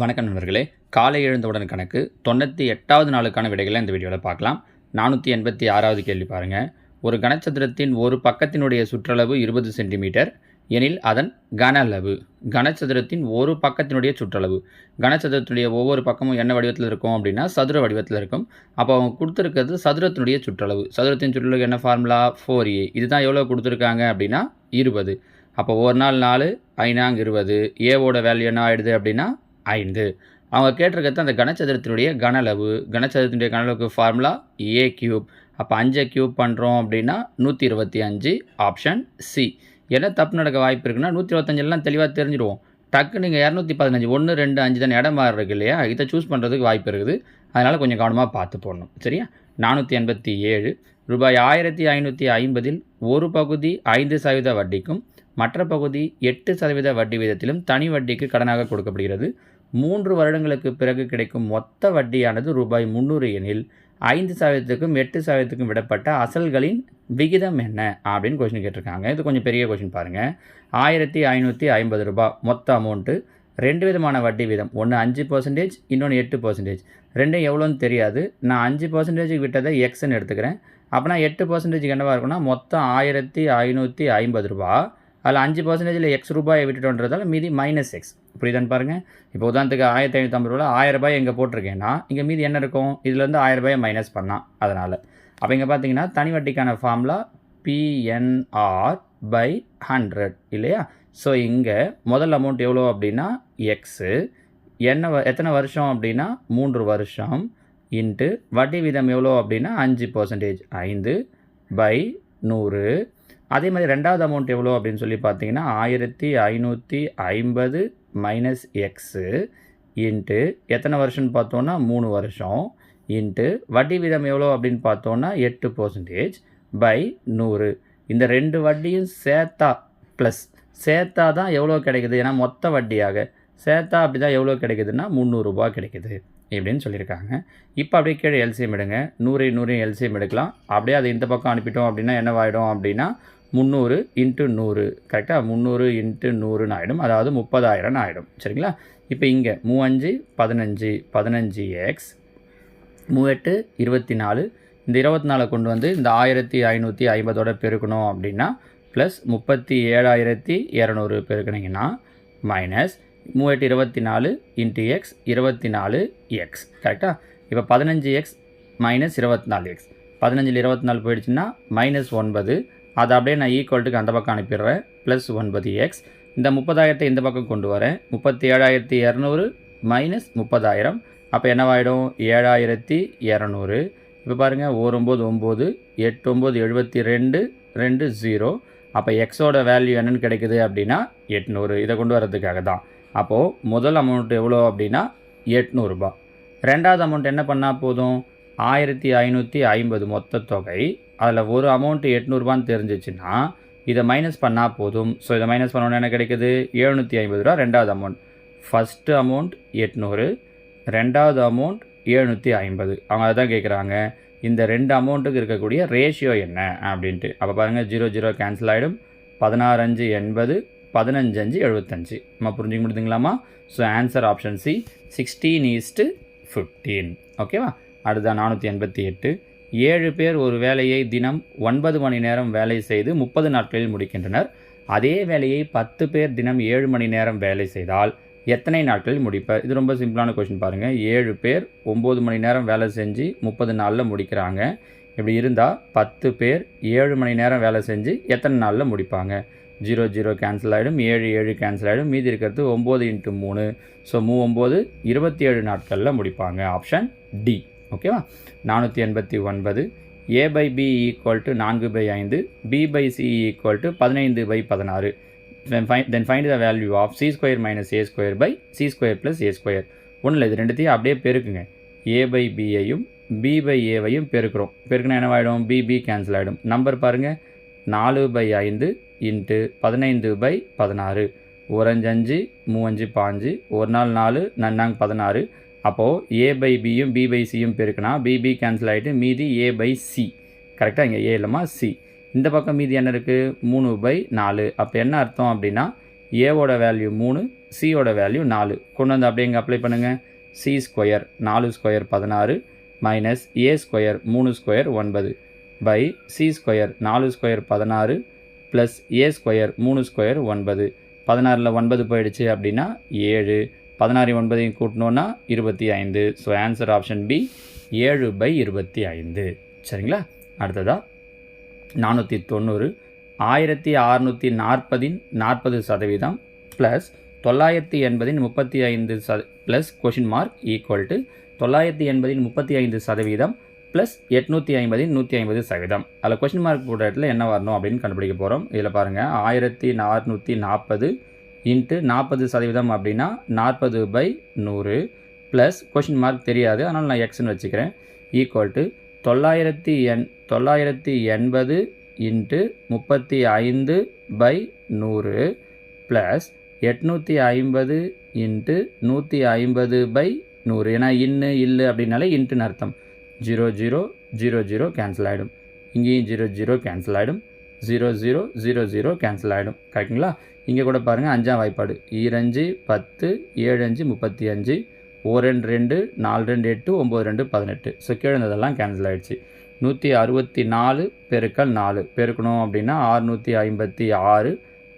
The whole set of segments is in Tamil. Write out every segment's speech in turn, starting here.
வணக்கம் நண்பர்களே. காலை எழுந்தவுடன் கணக்கு தொண்ணூற்றி எட்டாவது நாளுக்கான விடைகளை இந்த வீடியோவில் பார்க்கலாம். நானூற்றி எண்பத்தி ஆறாவது கேள்வி பாருங்கள் ஒரு கனச்சதுரத்தின் ஒரு பக்கத்தினுடைய சுற்றளவு இருபது சென்டிமீட்டர். எனில் அதன் கன அளவு. கனச்சதுரத்தின் ஒரு பக்கத்தினுடைய சுற்றளவு. கனச்சதுரத்தினுடைய ஒவ்வொரு பக்கமும் என்ன வடிவத்தில் இருக்கும் அப்படின்னா சதுர வடிவத்தில் இருக்கும். அப்போ அவங்க கொடுத்துருக்கிறது சதுரத்தினுடைய சுற்றளவு. சதுரத்தின் சுற்றளவு என்ன ஃபார்முலா ஃபோர் ஏ இதுதான் எவ்வளோ கொடுத்துருக்காங்க அப்படின்னா இருபது. அப்போ ஒரு நாள் நாலு ஐநாங்க இருபது. ஏவோட வேல்யூ என்ன ஆயிடுது அப்படின்னா ஐந்து அவங்க கேட்டிருக்கிறது அந்த கணச்சதுரத்தினுடைய கனளவு அளவு கனளவுக்கு ஃபார்முலா ஏ கியூப் அப்போ அஞ்சை கியூப் பண்ணுறோம் அப்படின்னா நூற்றி இருபத்தி அஞ்சு ஆப்ஷன் சி என்ன தப்பு நடக்க வாய்ப்பு இருக்குன்னா நூற்றி இருபத்தஞ்செல்லாம் தெளிவாக தெரிஞ்சிடுவோம். டக்கு நீங்கள் இரநூத்தி பதினஞ்சு ஒன்று ரெண்டு அஞ்சு தானே இடம் மாறு இருக்கு இல்லையா? இதை சூஸ் பண்ணுறதுக்கு வாய்ப்பு இருக்குது. அதனால் கொஞ்சம் கவனமாக பார்த்து போடணும். சரியா? நானூற்றி எண்பத்தி ஏழு ரூபாய் ஆயிரத்தி ஐநூற்றி ஐம்பதில் ஒரு பகுதி ஐந்து சதவீத வட்டிக்கும் மற்ற பகுதி எட்டு சதவீத வட்டி வீதத்திலும் தனி வட்டிக்கு கடனாக கொடுக்கப்படுகிறது. மூன்று வருடங்களுக்கு பிறகு கிடைக்கும் மொத்த வட்டியானது ரூபாய் முந்நூறு எனில் ஐந்து சதவீதத்துக்கும் எட்டு சதவீதத்துக்கும் விடப்பட்ட அசல்களின் விகிதம் என்ன அப்படின்னு கொஷின் கேட்டிருக்காங்க. இது கொஞ்சம் பெரிய கொஷின் பாருங்கள் ஆயிரத்தி ஐநூற்றி ஐம்பது ரூபாய் மொத்த அமௌண்ட்டு ரெண்டு விதமான வட்டி வீதம். ஒன்று அஞ்சு பர்சன்டேஜ் இன்னொன்று எட்டு பர்சன்டேஜ் ரெண்டும் எவ்வளோன்னு தெரியாது. நான் அஞ்சு பர்சன்டேஜுக்கு விட்டதை எக்ஸ்ன்னு எடுத்துக்கிறேன். அப்போனா எட்டு பர்சன்டேஜுக்கு என்னவாக இருக்குன்னா மொத்தம் ஆயிரத்தி ஐநூற்றி ஐம்பது ரூபா அதில் அஞ்சு பர்சன்டேஜில் எக்ஸ் ரூபாயை விட்டுட்டோன்றதால மீதி மைனஸ் எக்ஸ் புரியுதான்னு பாருங்கள் இப்போ உதாரணத்துக்கு ஆயிரத்தி ஐநூற்றம்பது ரூபா ஆயிரம் ரூபாய் எங்கே போட்டிருக்கேன்னா இங்கே மீதி என்ன இருக்கும்? இதுலேருந்து ஆயிரம் ரூபாயை மைனஸ் பண்ணால் அதனால். அப்போ இங்கே பார்த்தீங்கன்னா தனி வட்டிக்கான ஃபார்முலா பிஎன்ஆர் பை ஹண்ட்ரட் இல்லையா? ஸோ இங்கே முதல் அமௌண்ட் எவ்வளோ அப்படின்னா எக்ஸு என்ன வ- எத்தனை வருஷம் அப்படின்னா மூன்று வருஷம் இன்ட்டு வட்டி வீதம் எவ்வளோ அப்படின்னா அஞ்சு பர்சன்டேஜ் ஐந்து பை நூறு அதே மாதிரி ரெண்டாவது அமௌண்ட் எவ்வளோ அப்படின்னு சொல்லி பார்த்தீங்கன்னா ஆயிரத்தி ஐநூற்றி ஐம்பது மைனஸ் எக்ஸு இன்ட்டு எத்தனை வருஷம்னு பார்த்தோன்னா மூணு வருஷம். இன்ட்டு வட்டி வீதம் எவ்வளோ அப்படின்னு பார்த்தோன்னா எட்டு பர்சன்டேஜ் பை நூறு. இந்த ரெண்டு வட்டியும் சேர்த்தா ப்ளஸ் சேர்த்தா தான் எவ்வளோ கிடைக்குது? ஏன்னா மொத்த வட்டியாக சேர்த்தா அப்படி தான் எவ்வளோ கிடைக்குதுன்னா முந்நூறுரூபா கிடைக்குது இப்படின்னு சொல்லியிருக்காங்க. இப்போ அப்படியே கீழே எல்சிஎம் எடுங்க. நூறு நூறு எல்சிஎம் எடுக்கலாம். அப்படியே அதை இந்த பக்கம் அனுப்பிட்டோம் அப்படின்னா என்னவாயிடும் அப்படின்னா முந்நூறு இன்ட்டு நூறு. கரெக்டாக முந்நூறு இன்ட்டு நூறுன்னு ஆகிடும் அதாவது முப்பதாயிரம்னு ஆகிடும் சரிங்களா? இப்போ இங்கே மூவஞ்சு பதினஞ்சு பதினஞ்சு எக்ஸ் மூவெட்டு இருபத்தி நாலு இந்த இருபத்தி நாலை கொண்டு வந்து இந்த ஆயிரத்தி ஐநூற்றி ஐம்பதோட பெருக்கணும் அப்படின்னா ப்ளஸ் முப்பத்தி ஏழாயிரத்தி இரநூறு பெருக்கினீங்கன்னா மைனஸ் மூவெட்டு இருபத்தி நாலு இன்ட்டு எக்ஸ் இருபத்தி நாலு எக்ஸ் கரெக்டாக இப்போ பதினஞ்சு எக்ஸ் மைனஸ் இருபத்தி நாலு எக்ஸ் பதினஞ்சில் இருபத்தி நாலு போயிடுச்சுன்னா மைனஸ் ஒன்பது அதை அப்படியே நான் ஈக்குவல்ட்டுக்கு அந்த பக்கம் அனுப்பிடுறேன். ப்ளஸ் ஒன்பது எக்ஸ் இந்த முப்பதாயிரத்தை இந்த பக்கம் கொண்டு வரேன். முப்பத்தி ஏழாயிரத்தி இரநூறு மைனஸ் முப்பதாயிரம். அப்போ என்னவாயிடும்? ஏழாயிரத்தி இரநூறு. இப்போ பாருங்கள் ஒரு ஒம்பது ஒம்பது எட்டு ஒம்பது எழுபத்தி ரெண்டு ரெண்டு ஜீரோ அப்போ எக்ஸோட வேல்யூ என்னென்னு கிடைக்குது அப்படின்னா எட்நூறு. இதை கொண்டு வரதுக்காக தான். அப்போது முதல் அமௌண்ட் எவ்வளோ அப்படின்னா எட்நூறுபா ரெண்டாவது அமௌண்ட் என்ன பண்ணால் போதும்? ஆயிரத்தி ஐநூற்றி ஐம்பது மொத்த தொகை. அதில் ஒரு அமௌண்ட்டு எட்நூறுபான்னு தெரிஞ்சிச்சுன்னா இதை மைனஸ் பண்ணால் போதும். ஸோ இதை மைனஸ் பண்ணோன்னு என்ன கிடைக்குது? எழுநூற்றி ஐம்பது ரூபா ரெண்டாவது அமௌண்ட் ஃபஸ்ட்டு அமௌண்ட் எட்நூறு ரெண்டாவது அமௌண்ட் எழுநூற்றி ஐம்பது. அவங்க அதான் கேட்குறாங்க இந்த ரெண்டு அமௌண்ட்டுக்கு இருக்கக்கூடிய ரேஷியோ என்ன? அப்படின்ட்டு. அப்போ பாருங்கள் ஜீரோ ஜீரோ கேன்சல் ஆகிடும் பதினாறு அஞ்சு எண்பது பதினஞ்சு அஞ்சு எழுபத்தஞ்சு நம்ம புரிஞ்சுக்க முடியுதுங்களாமா so answer option C sixteen is to fifteen ஓகேவா அடுத்த நானூற்றி எண்பத்தி எட்டு. ஏழு பேர் ஒரு வேலையை தினம் ஒன்பது மணி நேரம் வேலை செய்து முப்பது நாட்களில் முடிக்கின்றனர். அதே வேலையை பத்து பேர் தினம் ஏழு மணி நேரம் வேலை செய்தால் எத்தனை நாட்களில் முடிப்பார் இது ரொம்ப சிம்பிளான கொஷின் பாருங்கள் ஏழு பேர் ஒம்பது மணி நேரம் வேலை செஞ்சு முப்பது நாளில் முடிக்கிறாங்க. இப்படி இருந்தால் பத்து பேர் ஏழு மணி நேரம் வேலை செஞ்சு எத்தனை நாளில் முடிப்பாங்க? ஜீரோ ஜீரோ கேன்சல் ஆகிடும் ஏழு ஏழு கேன்சல் ஆகிடும் மீதி இருக்கிறது ஒம்பது இன்ட்டு மூணு. ஸோ மூ ஒம்பது இருபத்தி ஏழு நாட்களில் முடிப்பாங்க. ஆப்ஷன் டி ஓகேவா? நானூற்றி எண்பத்தி ஒன்பது. A by B equal to நான்கு பை ஐந்து. B by C equal to பதினைந்து பை பதினாறு. Then find the value of C square minus A square by C square plus A square ஒன்றும் இல்லை இது ரெண்டுத்தையும் அப்படியே பெருக்குங்க. ஏ பை பியையும் பி பை ஏவையும் பெருக்கிறோம். பெருக்குனா என்னவாயிடும்? பி பி கேன்சல் ஆகிடும் நம்பர் பாருங்கள் நாலு பை ஐந்து இன்ட்டு பதினைந்து பை பதினாறு. ஓரஞ்சு அஞ்சு மூவஞ்சு பாஞ்சு. ஒரு நாள் நாலு நன்னாங் பதினாறு. அப்போது ஏ பை பியும் பி பை சியும் பெருக்கினா பிபி கேன்சல் ஆகிட்டு மீதி ஏ பை சி கரெக்டாக இங்கே ஏ இல்லைமா சி இந்த பக்கம் மீதி என்ன இருக்குது மூணு பை நாலு. அப்போ என்ன அர்த்தம் அப்படின்னா ஏவோட வேல்யூ மூணு சியோட வேல்யூ நாலு. கொண்டு வந்து அப்படியே இங்கே அப்ளை பண்ணுங்கள் சி ஸ்கொயர் நாலு ஸ்கொயர் பதினாறு மைனஸ் ஏ ஸ்கொயர் மூணு ஸ்கொயர் ஒன்பது பை சி ஸ்கொயர் நாலு ஸ்கொயர் பதினாறு ப்ளஸ் ஏ ஸ்கொயர் மூணு ஸ்கொயர் ஒன்பது. பதினாறில் ஒன்பது போயிடுச்சு அப்படின்னா ஏழு. பதினாறு ஒன்பதையும் கூட்டினோன்னா இருபத்தி ஐந்து. ஸோ ஆன்சர் ஆப்ஷன் பி ஏழு பை இருபத்தி ஐந்து. சரிங்களா? அடுத்ததாக நானூற்றி தொண்ணூறு. ஆயிரத்தி அறநூற்றி நாற்பதின் நாற்பது சதவீதம் ப்ளஸ் தொள்ளாயிரத்தி எண்பதின் முப்பத்தி ஐந்து சத plus question mark equal to தொள்ளாயிரத்தி எண்பதின் முப்பத்தி ஐந்து சதவீதம் ப்ளஸ் எட்நூற்றி ஐம்பதின் நூற்றி ஐம்பது சதவீதம். அதில் கொஷின் மார்க் போட்ட இடத்துல என்ன வரணும் அப்படின்னு கண்டுபிடிக்க போகிறோம் இதில் பாருங்கள் ஆயிரத்தி நானூற்றி நாற்பது இன்ட்டு நாற்பது சதவீதம் அப்படின்னா நாற்பது பை நூறு ப்ளஸ் கொஷின் மார்க் தெரியாது. அதனால் நான் எக்ஸ்னு வச்சுக்கிறேன். ஈக்குவல் டு தொள்ளாயிரத்தி எண் தொள்ளாயிரத்தி எண்பது இன்ட்டு முப்பத்தி ஐந்து பை நூறு ப்ளஸ் எட்நூற்றி ஐம்பது இன்ட்டு நூற்றி ஐம்பது பை நூறு. ஏன்னா இன்னு இல்லை அப்படின்னாலே இன்ட்டுன்னு அர்த்தம். Zero zero zero zero cancel ஆகிடும் இங்கேயும் ஜீரோ ஜீரோ கேன்சல் ஆகிடும் zero zero zero zero cancel ஆகிடும் கரெக்டுங்களா இங்கே கூட பாருங்கள் அஞ்சாம் வாய்ப்பாடு. ஈரஞ்சு பத்து ஏழு அஞ்சு முப்பத்தி அஞ்சு ஓ ரெண்டு ரெண்டு நாலு ரெண்டு எட்டு ஒம்பது ரெண்டு பதினெட்டு. ஸோ கீழே இருந்ததெல்லாம் கேன்சல் ஆகிடுச்சு நூற்றி அறுபத்தி நாலு பெருக்கல் நாலு. பெருக்கணும் அப்படின்னா ஆறுநூற்றி ஐம்பத்தி ஆறு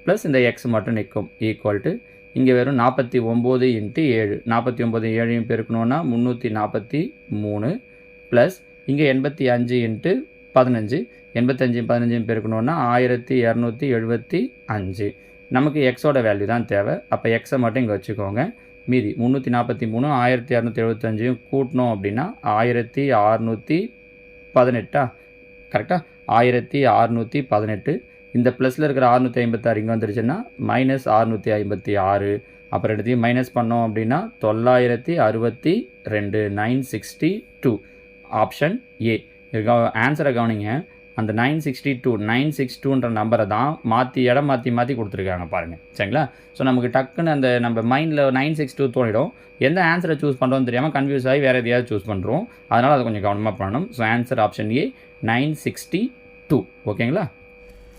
ப்ளஸ் இந்த எக்ஸ் மட்டும் நிற்கும். ஈக்குவல் டு இங்கே வெறும் நாற்பத்தி ஒம்பது இன்ட்டு ஏழு. நாற்பத்தி ஒம்பது ஏழையும் பெருக்கணுன்னா முந்நூற்றி நாற்பத்தி மூணு ப்ளஸ் இங்கே எண்பத்தி அஞ்சு இன்ட்டு பதினஞ்சு. எண்பத்தஞ்சு பதினஞ்சும் பெருக்கணுன்னா ஆயிரத்தி இரநூத்தி எழுபத்தி அஞ்சு. நமக்கு எக்ஸோட வேல்யூ தான் தேவை. அப்போ எக்ஸை மட்டும் இங்கே வச்சுக்கோங்க. மீதி முந்நூற்றி நாற்பத்தி மூணு ஆயிரத்தி இரநூத்தி எழுபத்தஞ்சையும் கூட்டினோம் அப்படின்னா ஆயிரத்தி அறநூற்றி பதினெட்டா கரெக்டாக ஆயிரத்தி அறநூற்றி பதினெட்டு இந்த ப்ளஸில் இருக்கிற அறுநூற்றி ஐம்பத்தாறு இங்கே வந்துருச்சுன்னா மைனஸ் அறுநூற்றி ஐம்பத்தி ஆறு அப்புறம் எடுத்தையும் மைனஸ் பண்ணோம் அப்படின்னா தொள்ளாயிரத்தி அறுபத்தி ரெண்டு nine sixty two option A ஆன்சரை கவனிங்க. அந்த nine sixty two nine six டூன்ற நம்பரை தான் மாற்றி இடம் மாற்றி மாற்றி கொடுத்துருக்காங்க பாருங்கள் சரிங்களா? ஸோ நமக்கு டக்குன்னு அந்த நம்ம மைண்டில் நைன் சிக்ஸ் டூ தோணிடும். எந்த ஆன்சரை சூஸ் பண்ணுறோன்னு தெரியாமல் கன்ஃபியூஸ் ஆகி வேறு எதையாவது சூஸ் பண்ணுறோம் அதனால் அதை கொஞ்சம் கவனமாக பண்ணணும். So answer option A nine sixty two ஓகேங்களா?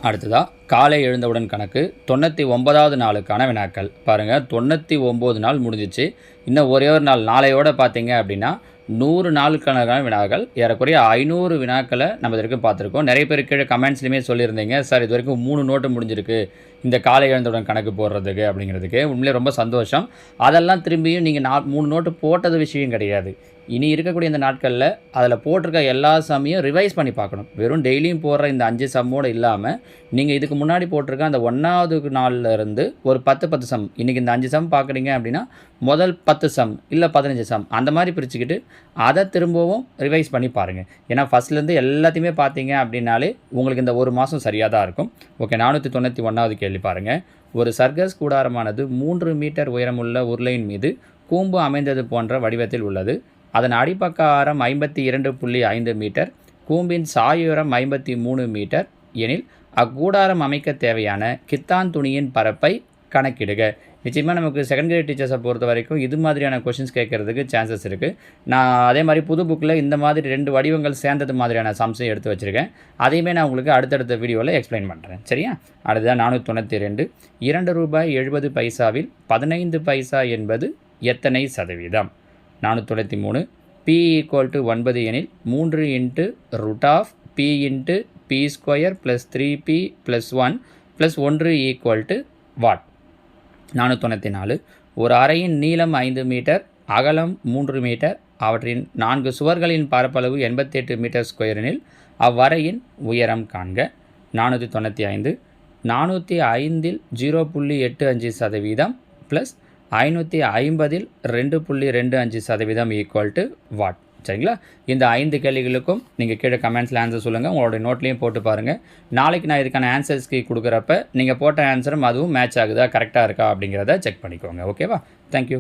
அடுத்ததாக காலை எழுந்தவுடன் கணக்கு தொண்ணூற்றி ஒன்பதாவது நாளுக்கான வினாக்கள். பாருங்கள் தொண்ணூற்றி ஒம்பது நாள் முடிஞ்சிச்சு. இன்னும் ஒரே ஒரு நாள் நாளையோட பார்த்தீங்க அப்படின்னா நூறு நாளுக்கான வினாக்கள் ஏறக்குறைய ஐநூறு வினாக்களை நம்ம இது வரைக்கும் பார்த்துருக்கோம். நிறைய பேர் கீழே கமெண்ட்ஸ்லையுமே சொல்லியிருந்தீங்க. சார் இது வரைக்கும் மூணு நோட்டு முடிஞ்சிருக்கு. இந்த காலை எழுந்தவுடன் கணக்கு போடுறதுக்கு அப்படிங்கிறதுக்கு உண்மையிலே ரொம்ப சந்தோஷம். அதெல்லாம் திரும்பியும் நீங்கள் நா மூணு நோட்டு போட்டது விஷயம் கிடையாது. இனி இருக்கக்கூடிய இந்த நாட்களில் அதில் போட்டிருக்க எல்லா சமையும் ரிவைஸ் பண்ணி பார்க்கணும். வெறும் டெய்லியும் போடுற இந்த அஞ்சு சம்மோடு இல்லாமல் நீங்கள் இதுக்கு முன்னாடி போட்டிருக்க அந்த ஒன்றாவது நாளில் இருந்து ஒரு பத்து பத்து சம். இன்றைக்கி இந்த அஞ்சு சம் பார்க்குறீங்க அப்படின்னா முதல் பத்து சம் இல்லை பதினஞ்சு சம் அந்த மாதிரி பிரிச்சுக்கிட்டு அதை திரும்பவும் ரிவைஸ் பண்ணி பாருங்கள் ஏன்னா ஃபஸ்ட்லேருந்து எல்லாத்தையுமே பார்த்தீங்க அப்படின்னாலே உங்களுக்கு இந்த ஒரு மாதம் சரியாக தான் இருக்கும். ஓகே நானூற்றி தொண்ணூற்றி ஒன்றாவது கேள்வி. பாருங்கள் ஒரு சர்க்கஸ் கூடாரமானது மூன்று மீட்டர் உயரமுள்ள உருளையின் மீது கூம்பு அமைந்தது போன்ற வடிவத்தில் உள்ளது. அதன் அடிப்பக்க ஆரம் ஐம்பத்தி இரண்டு புள்ளி ஐந்து மீட்டர் கூம்பின் சாயுரம் ஐம்பத்தி மூணு மீட்டர். எனில் அக்கூடாரம் அமைக்க தேவையான கித்தான் துணியின் பரப்பை கணக்கிடுக. நிச்சயமாக நமக்கு செகண்ட் கிரேட் டீச்சர்ஸை பொறுத்த வரைக்கும் இது மாதிரியான கொஷின்ஸ் கேட்குறதுக்கு சான்சஸ் இருக்குது நான் அதே மாதிரி புது புக்கில் இந்த மாதிரி ரெண்டு வடிவங்கள் சேர்ந்தது மாதிரியான சம்ஸையும் எடுத்து வச்சுருக்கேன். அதையுமே நான் உங்களுக்கு அடுத்தடுத்த வீடியோவில் எக்ஸ்பிளைன் பண்ணுறேன் சரியா? அடுத்ததான் நானூற்றி தொண்ணூற்றி ரெண்டு இரண்டு ரூபாய் எழுபது பைசாவில் பதினைந்து பைசா என்பது எத்தனை சதவீதம்? நானூற்றி தொண்ணூற்றி மூணு பி ஈக்குவல் டு ஒன்பது எனில் மூன்று into root of B into B square plus three B plus one plus ஒன்று ஈக்குவல் டு வாட் நானூற்றி தொண்ணூற்றி நாலு. ஒரு அறையின் நீளம் ஐந்து மீட்டர் அகலம் மூன்று மீட்டர் அவற்றின் நான்கு சுவர்களின் பரப்பளவு எண்பத்தெட்டு மீட்டர் ஸ்கொயரினில் அவ்வறையின் உயரம் காண்க. நானூற்றி தொண்ணூற்றி ஐந்து. நானூற்றி ஐந்தில் ஜீரோ புள்ளி எட்டு அஞ்சு சதவீதம் ப்ளஸ் ஐநூற்றி ஐம்பதில் ரெண்டு புள்ளி ரெண்டு அஞ்சு சதவீதம் ஈக்குவல் டு வாட் சரிங்களா? இந்த ஐந்து கேள்விகளுக்கும் நீங்கள் கீழே கமெண்ட்ஸில் ஆன்சர் சொல்லுங்கள் உங்களோட நோட்லேயும் போட்டு பாருங்கள் நாளைக்கு நான் இதுக்கான ஆன்சர்ஸ்க்கு கொடுக்குறப்ப நீங்கள் போட்ட ஆன்சரும் அதுவும் மேட்ச் ஆகுதா? கரெக்டாக இருக்கா? அப்படிங்கிறத செக் பண்ணிக்கோங்க. ஓகேவா தேங்க்யூ